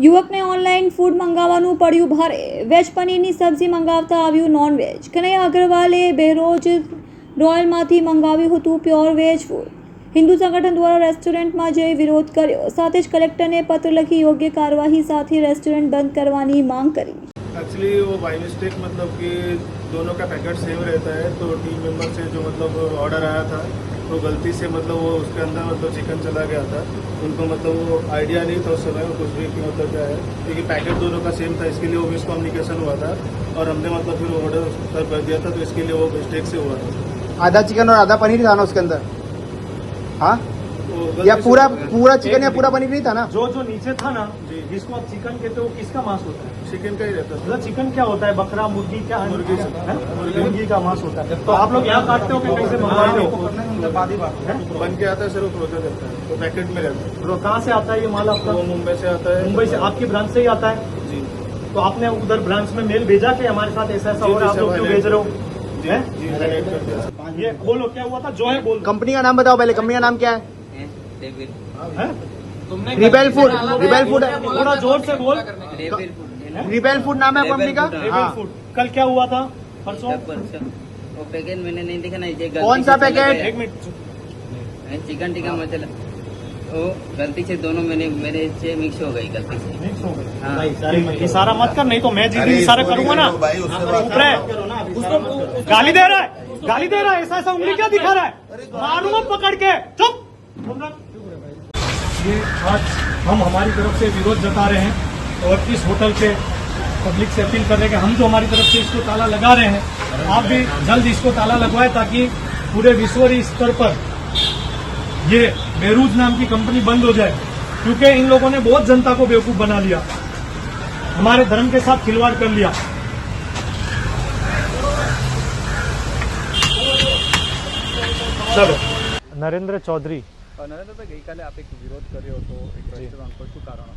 યુવકને online food મંગાવવાનું પડ્યું ભારે વેજ પનીરની સબ્જી મંગાવતા આવ્યું નોન વેજ કનૈયા અગ્રવાલે બેરોજ રોયલમાંથી મંગાવ્યું હતું પ્યોર વેજ ફૂડ હિન્દુ સંગઠન દ્વારા રેસ્ટોરન્ટમાં જઈ વિરોધ કર્યો સાથે જ કલેક્ટરને પત્ર લખી યોગ્ય કાર્યવાહી સાથે રેસ્ટોરન્ટ બંધ કરવાની માંગ કરી एक्चुअली वो बाई मिस्टेक मतलब कि दोनों का पैकेट सेम रहता है तो टीम मेंबर से जो मतलब ऑर्डर आया था तो गलती से मतलब वो उसके अंदर मतलब चिकन चला गया था। उनको मतलब वो आइडिया नहीं था उस समय कुछ भी कि मतलब क्या है। क्योंकि पैकेट दोनों का सेम था, इसके लिए वो मिसकम्युनिकेशन हुआ था। और हमने मतलब फिर ऑर्डर कर दिया था तो इसके लिए वो मिस्टेक से हुआ था। आधा चिकन और आधा पनीर था ना उसके अंदर? हाँ? या पूरा पूरा चिकन या पूरा पनीर नहीं था ना? जो जो नीचे था ना जी। जिसको आप चिकन कहते हो किसका मांस होता है? चिकन का ही रहता है। मतलब चिकन क्या होता है? बकरा मुर्गी क्या मुर्गी मुर्गी। मुर्गी का मांस होता है। तो आप लोग यहाँ काटते हो कि कहीं से मंगवाते हो? बन के आता है सर वो फ्रोजन रहता है। तो पैकेट में रहता है। तो कहाँ से आता है ये माल आपका? मुंबई से आता है। मुंबई से आपकी ब्रांच से ही आता है? जी। तो आपने उधर ब्रांच में मेल भेजा कि हमारे साथ ऐसा ऐसा हो रहा है? आप लोग क्यों भेज रहे हो? ये बोलो क्या हुआ था? जो है बोल कंपनी का नाम बताओ पहले। कंपनी का नाम क्या है? डेविड हैं? रिबेल फ़ूड रिबेल फ़ूड थोड़ा ज़ोर से बोल। फ़ूड है रिबेल फ़ूड नाम है कंपनी का? Food, Rebel हाँ फ़ूड कल क्या हुआ था? परसों? वो पैकेट मैंने नहीं देखा ना ये गलती कौन से पैकेट? एक मिनट चिकन टिक्का मसाला वो गलती से दोनों मैंने मेरे से मिक्स हो गई गलती से। मिक्स हो गई। हाँ। भाई सारे मत कर। नहीं तो मैं जिस दिन इशारा करूँगा ना चुप रहे। गाली दे रहा है गाली दे रहा है ऐसा ऐसा उंगली क्या दिखा रहा है? मारूँगा पकड़ के। ये आज हम हमारी तरफ़ से विरोध जता रहे हैं और इस होटल पे पब्लिक से अपील कर रहे हैं कि हम जो हमारी तरफ़ से इसको ताला लगा रहे हैं, आप भी जल्द इसको ताला लगवाए ताकि पूरे विश्वरी स्तर पर ये बेरूज नाम की कंपनी बंद हो जाए। क्योंकि इन लोगों ने बहुत जनता को बेवकूफ़ बना लिया। हमारे धर्म के साथ खिलवाड़ कर लिया। चलो। नरेंद्र चौधरी નરેન્દ્રભાઈ ગઈકાલે આપે વિરોધ કર્યો હતો એક રેસ્ટોરન્ટ પર શું કારણ?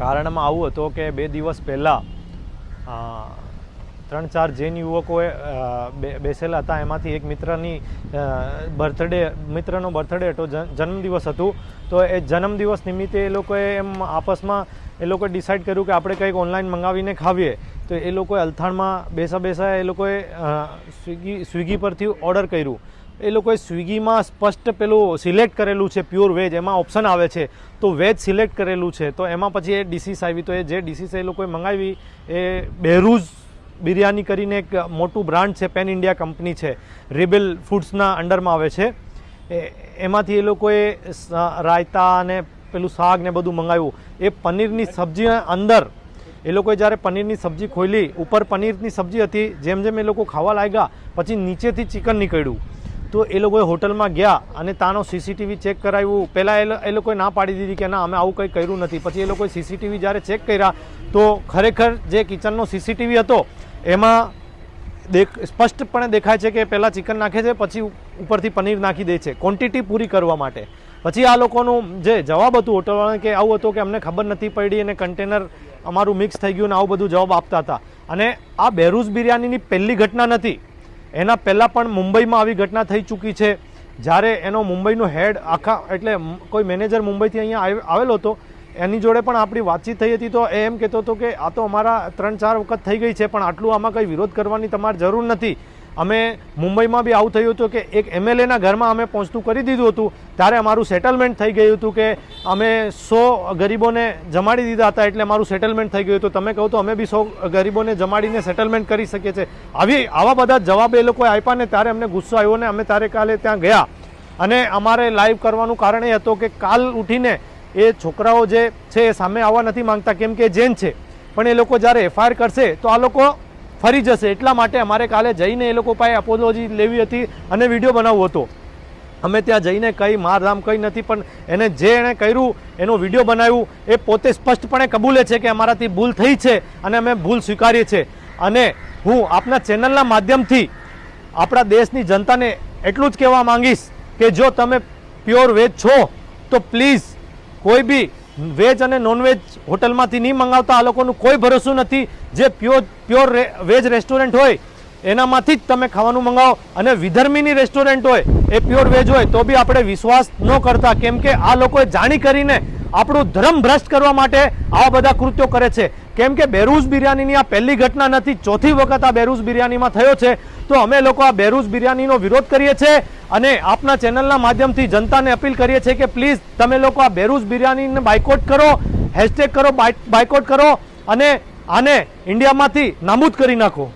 કારણમાં આવું હતું કે બે દિવસ પહેલાં ત્રણ ચાર જૈન યુવકોએ બેસેલા હતા એમાંથી એક મિત્રની બર્થડે મિત્રનો બર્થડે હતો જન્મદિવસ હતું. તો એ જન્મદિવસ નિમિત્તે એ લોકોએ એમ આપસમાં એ લોકોએ ડિસાઇડ કર્યું કે આપણે કંઈક ઓનલાઈન મંગાવીને ખાવીએ. તો એ લોકોએ અલથાણમાં બેસા બેસા એ લોકોએ સ્વિગી સ્વિગી પરથી ઓર્ડર કર્યું. એ લોકોએ સ્વિગીમાં સ્પષ્ટ પેલું સિલેક્ટ કરેલું છે પ્યોર વેજ, એમાં ઓપ્શન આવે છે. તો વેજ સિલેક્ટ કરેલું છે. તો એમાં પછી એ ડિસીસ આવી. તો એ જે ડિસીસ એ લોકોએ મંગાવી, એ બેરૂઝ બિરયાની કરીને એક મોટું બ્રાન્ડ છે, પેન ઇન્ડિયા કંપની છે. રિબેલ ફૂડ્સના અંડરમાં આવે છે. એમાંથી એ લોકોએ રાયતા અને પેલું શાક ને બધું મંગાવ્યું. એ પનીરની સબ્જી અંદર, એ લોકોએ જ્યારે પનીરની સબ્જી ખોલી ઉપર પનીરની સબ્જી હતી, જેમ જેમ એ લોકો ખાવા લાગ્યા, પછી નીચેથી ચિકન નીકળ્યું. તો એ લોકોએ હોટલમાં ગયા અને તાનો સીસીટીવી ચેક કરાવ્યું. પહેલાં એ લોકોએ ના પાડી દીધી કે ના, અમે આવું કંઈ કર્યું નથી. પછી એ લોકોએ સીસીટીવી જ્યારે ચેક કર્યા, તો ખરેખર જે કિચનનો સીસીટીવી હતો, એમાં દેખ, સ્પષ્ટપણે દેખાય છે કે પહેલાં ચિકન નાખે છે, પછી ઉપરથી પનીર નાખી દે છે. ક્વોન્ટિટી પૂરી કરવા માટે. પછી આ લોકોનું જે જવાબ હતું હોટલવાળાને કે આવું હતું કે અમને ખબર નથી પડી અને કન્ટેનર અમારું મિક્સ થઈ ગયું ને આવું બધું જવાબ આપતા હતા. અને આ બેરૂઝ બિરયાનીની પહેલી ઘટના નથી. એના પહેલાં પણ મુંબઈમાં આવી ઘટના થઈ ચૂકી છે. જ્યારે એનો મુંબઈનો હેડ આખા, એટલે કોઈ મેનેજર મુંબઈથી અહીંયા આવ- આવેલો હતો, એની જોડે પણ આપણી વાતચીત થઈ હતી. તો એ એમ કહેતો હતો કે આ તો અમારા ત્રણ ચાર વખત થઈ ગઈ છે, પણ આટલું આમાં કંઈ વિરોધ કરવાની તમારે જરૂર નથી. અમે મુંબઈમાં બી આવું થયું હતું કે એક એમએલએના ઘરમાં અમે પહોંચતું કરી દીધું હતું. ત્યારે અમારું સેટલમેન્ટ થઈ ગયું હતું કે અમે સો ગરીબોને જમાડી દીધા હતા એટલે અમારું સેટલમેન્ટ થઈ ગયું હતું. તમે કહો તો અમે બી સો ગરીબોને જમાડીને સેટલમેન્ટ કરી શકીએ છીએ. આવી, આવા બધા જવાબ એ લોકોએ આપ્યા ને ત્યારે અમને ગુસ્સો આવ્યો ને અમે ત્યારે કાલે ત્યાં ગયા. અને અમારે લાઈવ કરવાનું કારણ એ હતો કે કાલ ઉઠીને એ છોકરાઓ જે છે એ સામે આવવા નથી માંગતા, કેમ કે જૈન છે. પણ એ લોકો જ્યારે એફઆઈઆર કરશે તો આ લોકો ફરી જશે. એટલા માટે અમારે કાલે જઈને એ લોકો પાસે અપોલોજી લેવી હતી અને વીડિયો બનાવવો હતો. અમે ત્યાં જઈને કંઈ મારધામ કંઈ નથી, પણ એને જે એણે કર્યું, એનો વીડિયો બનાવ્યું, એ પોતે સ્પષ્ટપણે કબૂલે છે કે અમારાથી ભૂલ થઈ છે અને અમે ભૂલ સ્વીકારીએ છીએ. અને હું આપના ચેનલના માધ્યમથી આપણા દેશની જનતાને એટલું જ કહેવા માંગીશ કે જો તમે પ્યોર વેજ છો, તો પ્લીઝ કોઈ બી વેજ અને નોનવેજ હોટલમાંથી નહીં મંગાવતા આ લોકોનું કોઈ ભરોસું નથી. જે પ્યોર પ્યોર વેજ રેસ્ટોરન્ટ હોય, એનામાંથી જ તમે ખાવાનું મંગાવો. અને વિધર્મીની રેસ્ટોરન્ટ હોય, એ પ્યોર વેજ હોય, તો બી આપણે વિશ્વાસ ન કરતા. કેમ કે આ લોકોએ જાણી કરીને આપણું ધર્મ ભ્રષ્ટ કરવા માટે આવા બધા કૃત્યો કરે છે. કેમ કે બેરૂઝ બિરયાનીની આ પહેલી ઘટના નથી. ચોથી વખત આ બેરૂઝ બિરયાનીમાં થયો છે. તો અમે લોકો આ બેરૂઝ બિરયાનીનો વિરોધ કરીએ છીએ. અને આપના ચેનલના માધ્યમથી જનતાને અપીલ કરીએ છીએ કે પ્લીઝ તમે લોકો આ બેરૂઝ બિરયાનીને બાયકોટ કરો હેશટેગ કરો બાયકોટ કરો અને આને ઇન્ડિયામાંથી નાબૂદ કરી નાખો.